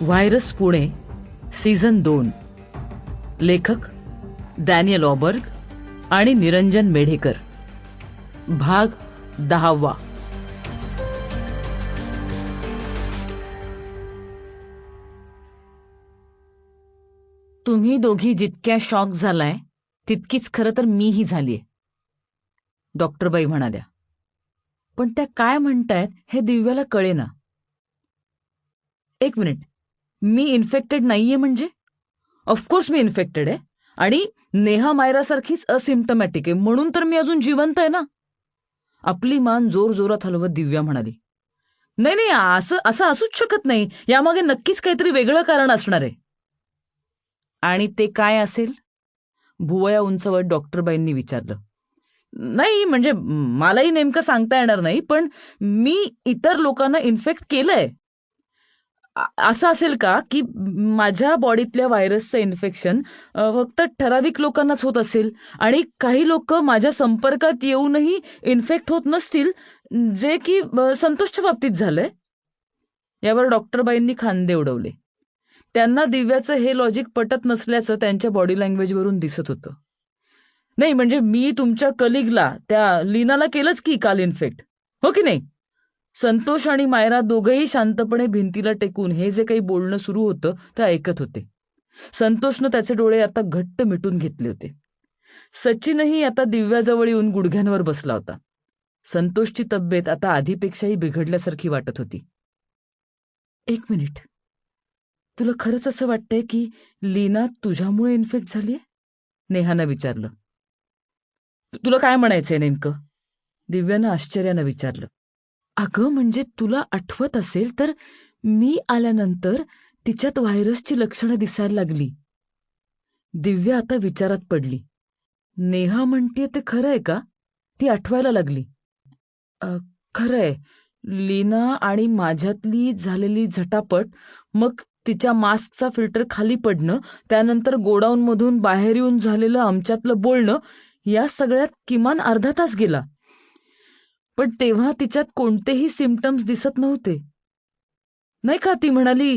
Virus Pune season दोन. लेखक Daniel ऑबर्ग आणि निरंजन मेढेकर. भाग दहावा. तुम्ही दोघी जितक्या शॉक झालाय तितकीच खरं तर मीही झालीय. डॉक्टरबाई म्हणाल्या पण त्या काय म्हणतायत हे दिव्याला कळेना. एक मिनिट. मी इन्फेक्टेड नाहीये म्हणजे? ऑफकोर्स मी इन्फेक्टेड आहे. आणि नेहा मायरासारखीच असिम्टमॅटिक आहे. म्हणून तर मी अजून जिवंत आहे ना? आपली मान जोर जोरात हलवत दिव्या म्हणाली. नाही नाही असं असं असूच शकत नाही. यामागे नक्कीच काहीतरी वेगळं कारण असणार आहे. आणि ते काय असेल? भुवया उंचवत डॉक्टरबाईंनी विचारलं. नाही म्हणजे मलाही नेमकं सांगता येणार नाही पण मी इतर लोकांना इन्फेक्ट केलंय. असं असेल का की माझ्या बॉडीतल्या व्हायरसचं इन्फेक्शन फक्त ठराविक लोकांनाच होत असेल आणि काही लोक माझ्या संपर्कात येऊनही इन्फेक्ट होत नसतील जे की संतोषच्या बाबतीत झालंय? यावर डॉक्टरबाईंनी खांदे उडवले. त्यांना दिव्याचं हे लॉजिक पटत नसल्याचं त्यांच्या बॉडी लँग्वेजवरून दिसत होतं. नाही म्हणजे मी तुमच्या कलिगला त्या लीनाला केलंच की काल इन्फेक्ट? हो की नाही? संतोष आणि मायरा दोघंही शांतपणे भिंतीला टेकून हे जे काही बोलणं सुरू होतं ते ऐकत होते. संतोषनं त्याचे डोळे आता घट्ट मिटून घेतले होते. सचिनही आता दिव्याजवळ येऊन गुडघ्यांवर बसला होता. संतोषची तब्येत आता आधीपेक्षाही बिघडल्यासारखी वाटत होती. एक मिनिट. तुला खरंच असं वाटतंय की लीना तुझ्यामुळे इन्फेक्ट झालीये नेहानं विचारलं. तुला काय म्हणायचंय नेमकं? दिव्यानं आश्चर्यानं विचारलं. अगं म्हणजे तुला आठवत असेल तर मी आल्यानंतर तिच्यात व्हायरसची लक्षणं दिसायला लागली. दिव्या आता विचारात पडली. नेहा म्हणतीये ते खरंय का? ती आठवायला लागली. खरंय. लीना आणि माझ्यातली झालेली झटापट मग तिच्या मास्कचा फिल्टर खाली पडणं त्यानंतर गोडाऊनमधून बाहेर येऊन झालेलं आमच्यातलं बोलणं या सगळ्यात किमान अर्धा तास गेला. पण तेव्हा तिच्यात कोणतेही सिमटम्स दिसत नव्हते. नाही का ती म्हणाली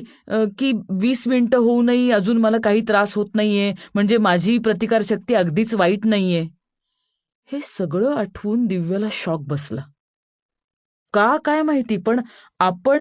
की वीस मिनिटं होऊनही अजून मला काही त्रास होत नाहीये म्हणजे माझी प्रतिकारशक्ती अगदीच वाईट नाहीये. हे सगळं आठवून दिव्याला शॉक बसला. का काय माहिती पण आपण